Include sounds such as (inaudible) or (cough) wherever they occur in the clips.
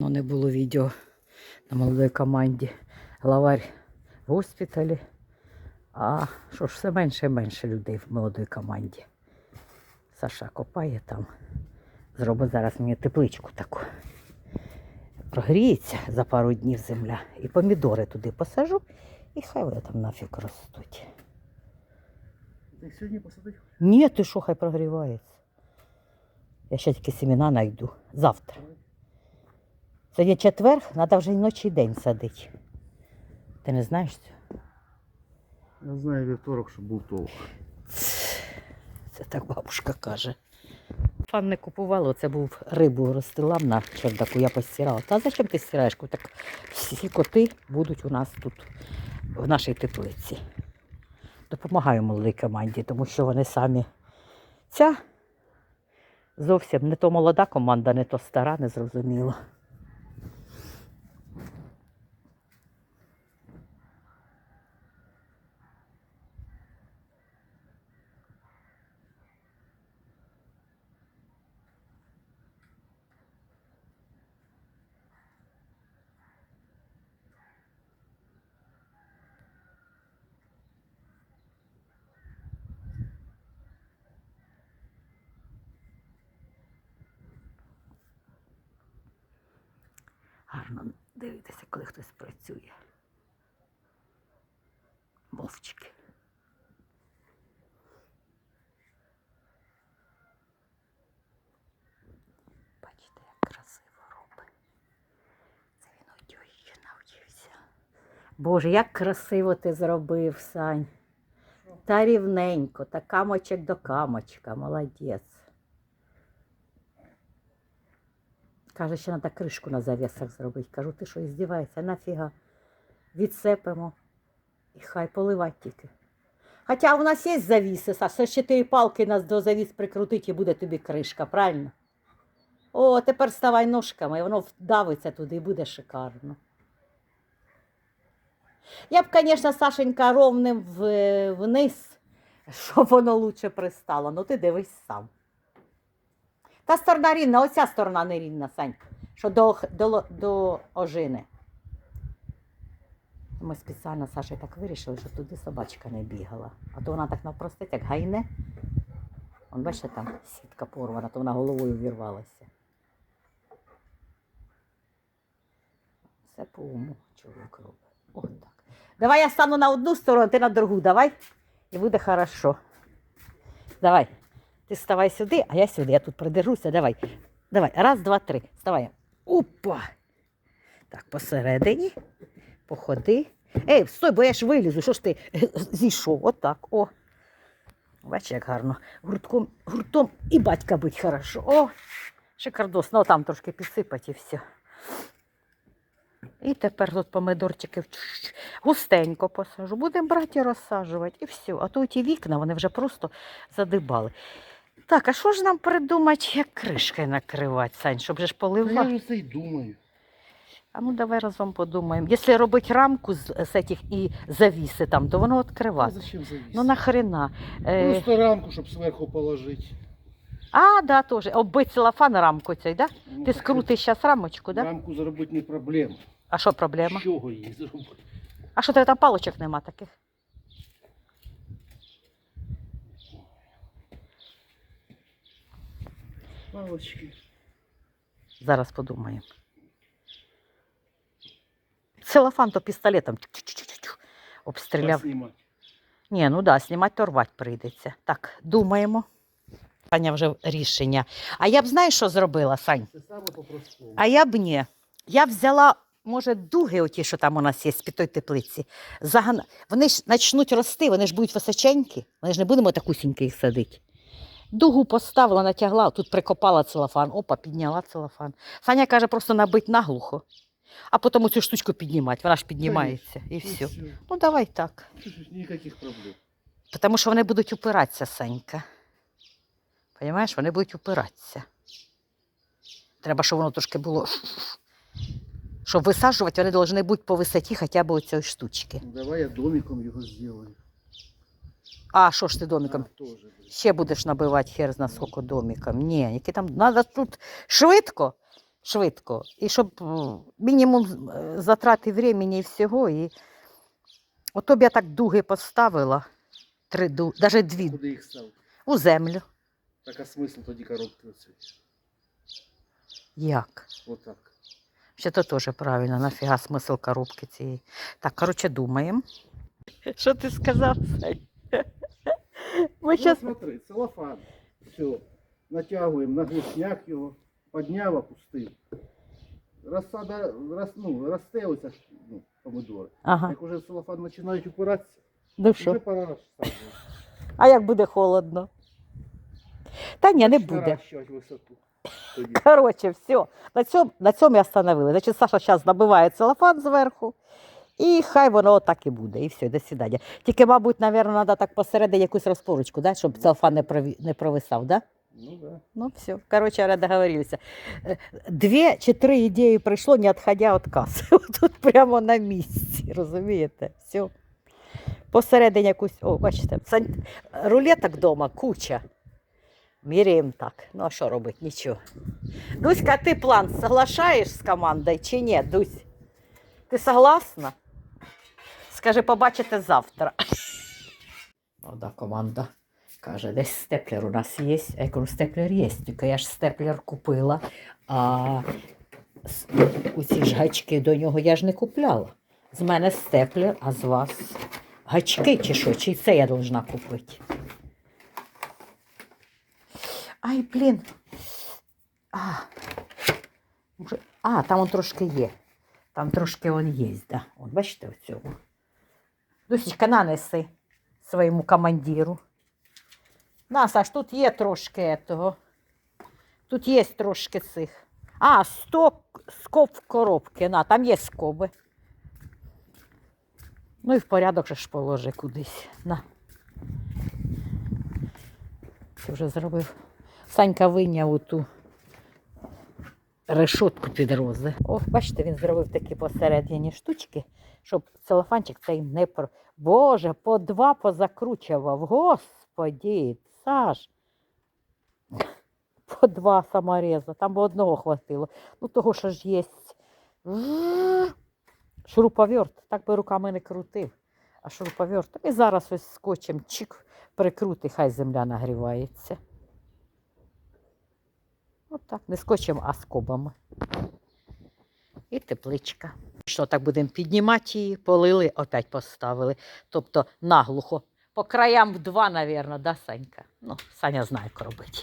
Ну, не було відео на молодій команді. Главарь в госпіталі. А що ж, все менше і менше людей в молодій команді. Саша копає там. Зробить зараз мені тепличку таку. Прогріється за пару днів земля. І помідори туди посажу, і хай вони там нафіг ростуть. Ти сьогодні посадив? Ні, ти що, хай прогрівається. Я ще тільки семена знайду. Завтра. Сьогодні четвер, треба вже й ночі й день садити. Ти не знаєш цього? Я знаю вівторок, що був толк. Це так бабушка каже. Фан не купувала, це був рибу розстилав на чердаку, я постирала. Та зачем ти стираєш? Так всі коти будуть у нас тут, в нашій теплиці. Допомагаю молодій команді, тому що вони самі. Ця зовсім не то молода команда, не то стара, не зрозуміло. Гарно дивитися, коли хтось працює. Мовчки. Бачите, як красиво робить. Це він тьощі навчився. Боже, як красиво ти зробив, Сань. Та рівненько, та камочок до камочка, молодець. Каже, ще треба кришку на завісах зробити. Кажу, ти що, здіваєшся? Нафіга? Відсепимо і хай поливати тільки. Хоча у нас є завіси, Саш, ще чотири палки нас до завіс прикрутить і буде тобі кришка, правильно? О, тепер ставай ножками, і воно вдавиться туди і буде шикарно. Я б, звісно, Сашенька ровним вниз, (laughs) щоб воно лучше пристало. Ну ти дивись сам. Та сторона рівна, оця сторона не рівна, Сань, що до, до, до ожини. Ми спеціально з Сашею так вирішили, щоб туди собачка не бігала. А то вона так навпростить, як гайне. Он бачите, там сітка порвана, то вона головою вірвалася. Все по уму чоловік робить. От так. Давай я стану на одну сторону, ти на другу, давай. І буде хорошо. Давай. Ти вставай сюди, а я сюди. Я тут придержуся. Давай. Давай. Раз, два, три. Вставай. Опа. Так, посередині. Походи. Ей, стой, бо я ж вилізу. Що ж ти зійшов? Отак. О. Бачиш, як гарно. Гуртком, гуртом і батька бить хорошо. О, шикардосно. Ну, там трошки підсипать і все. І тепер тут помидорчики густенько посажу. Будемо брати і розсаджувати. І все. А то ті вікна вони вже просто задибали. Так, а що ж нам придумати, як кришкою накривати, Сань, щоб же ж я поливати? вже це й думаю. А ну давай разом подумаємо. Якщо робити рамку з, з цих і завіси там, то воно А відкривати. зачем завіс? Ну нахрена. Е, Просто рамку, щоб зверху положити. а, да, теж. Оббить целофан рамку цей, да? Ну, Ти так скрутиш зараз рамочку, да? Рамку зробити не проблема. А що проблема? З чого її зробити? А що тебе там палочок нема таких? Палочки. Зараз подумаємо. Целофан то пістолетом обстріляв. Ні, ну да, знімати то рвати прийдеться. Так, думаємо. Таня вже рішення. А я б знаєш, що зробила, Сань? Це саме по-простому. А я б ні. Я б взяла, може, дуги, оті, що там у нас є з-під теплиці. Загана... Вони ж почнуть рости, вони ж будуть височенькі. Вони ж не будемо такусіньки їх садити. Дугу поставила, натягла, тут прикопала целофан. Опа, підняла целофан. Саня каже, просто набить наглухо, а потім цю штучку піднімати. Вона ж піднімається і все. Ну, давай так. Ніяких проблем. Тому що вони будуть упиратися, Санька. Понимаєш, вони будуть упиратися. Треба, щоб воно трошки було. Щоб висаджувати, вони повинні бути по висоті хоча б цієї штучки. Давай я домиком його зроблю. А що ж ти домиком? Ще будеш набивати хер зна скільки домиком. Ні, які там треба тут швидко. швидко. І щоб мінімум е, затрати времени і всього. І... Ото б я так дуги поставила, три ду... навіть дві, Куди їх став? у землю. Так а смисл тоді коробки оці? Як? Отак. Ще то теж правильно, нафіга смисл коробки цієї. Так, коротше, думаємо. Що ти сказав, Сань? Ми Ну, щас... смотри, целофан. Все. Натягуємо на глушняк його, підняв, опустив. Розсада, роз, ну, росте оця ну, помидори. Ага. Як уже в целофан починають упиратися, Ну вже пора розсаджувати. А як буде холодно? Та ні, не буде. Наращувати висоту. Тоді. Коротше, все. На цьому, на цьому я остановили. Значить, Саша зараз набиває целофан зверху. І хай воно отак і буде. І все, до свидання. Тільки, мабуть, напевно, треба так посередині якусь розпорочку, да? щоб целофан не, прові... не провисав, да? Ну да. Ну, все. Короче, говоря, договорились. Е, Дві чи три ідеї прийшло, не відходя від каси. (laughs) Тут прямо на місці, розумієте? Все. Посередині якусь, о, бачите, сан- рулеток вдома куча. Міряємо так. Ну, а що робити? Нічого. Дуська, ти план соглашаєш з командою чи ні, Дусь? Ти согласна? Скажи, побачите завтра. О, команда. Каже, десь степлер у нас є. Я кажу, степлер є, тільки я ж степлер купила, а у ці ж гачки до нього я ж не купляла. З мене степлер, а з вас гачки чи що, чи це я должна купити. Ай, блін. А, може, а там он трошки є. Там трошки он є, да. От бачите в цьому. Дусічка, нанеси своєму командиру. На, Саш, тут є трошки того. Тут є трошки цих. А, сток, скоб в коробки. На, там є скоби. Ну і в порядок же ж положи кудись. На. Ти вже зробив. Санька вийняв оту решотку під рози. О, бачите, він зробив такі посередині штучки, щоб целофанчик цей не про. Боже, по два позакручував. Господі, Саш. По два самореза. Там би одного хватило. Ну, того що ж є. Шуруповерт. Так би руками не крутив. А шуруповерт. І зараз ось скотчем чик прикрути, хай земля нагрівається. Отак, не скотчем, а скобами. І тепличка. Що так будемо піднімати її, полили, опять поставили. Тобто наглухо. По краям в два, мабуть, да, Санька? Ну, Саня знає, як робити.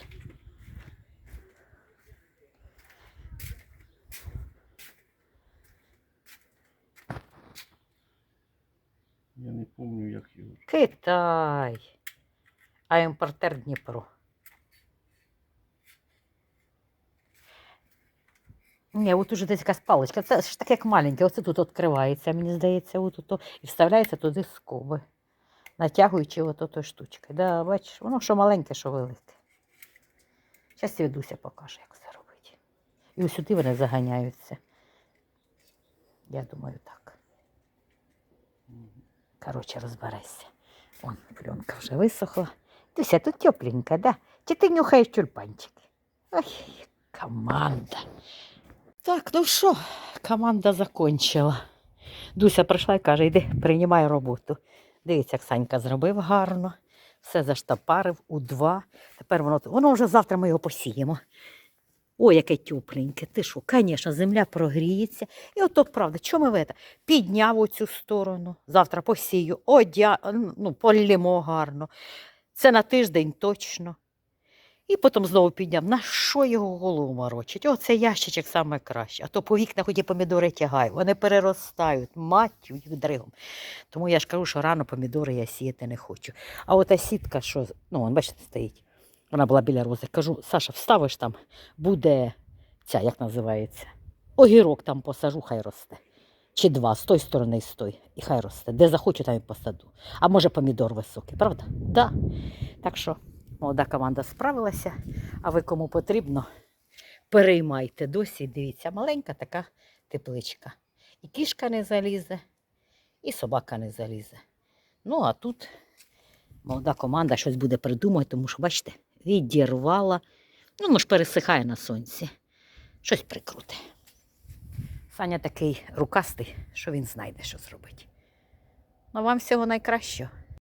Я не пам'ятаю, як його. Китай. А імпортер Дніпро. Ні, от уже десь якась паличка. Це ж таке як маленьке. Оце тут відкривається, мені здається, от тут, і вставляється туди скоби. Натягуючи от ото штучкою. Да, бачиш, воно що маленьке, що велике. Зараз Дуся покаже, як це робити. І ось сюди вони заганяються. Я думаю, так. Коротше, розберися. Вон, пленка вже висохла. Дуся, тут тепленька, да? Чи ти нюхаєш тюльпанчики? Ой, команда. Так, ну що, команда закончила. Дуся прийшла і каже, йди, приймай роботу. Дивіться, як Санька зробив гарно, все заштапарив у два. Тепер воно, воно вже завтра ми його посіємо. Ой, яке тепленьке. Ти що, звісно, земля прогріється. І ото правда, чому ми це? Підняв у цю сторону, завтра посію, одя, ну, полємо гарно. Це на тиждень точно. І потім знову підняв. На що його голову морочить? Оце ящичок саме краще. А то по вікнах ході помідори тягаю. Вони переростають, матю їх дригом. Тому я ж кажу, що рано помідори я сіяти не хочу. А ота сітка, що, ну, вон, бачите, стоїть. Вона була біля рози. Кажу, Саша, вставиш там, буде ця, як називається? Огірок там посажу, хай росте. Чи два, з тої сторони і з тої. І хай росте. Де захочу, там і посаду. А може помідор високий, правда? Да. Так що молода команда справилася, а ви кому потрібно, переймайте досі. Дивіться, маленька така тепличка. І кішка не залізе, і собака не залізе. Ну, а тут молода команда щось буде придумати, тому що, бачите, відірвала. Ну, може, пересихає на сонці. щось прикруте. Саня такий рукастий, що він знайде, що зробити. Ну, вам всього найкращого.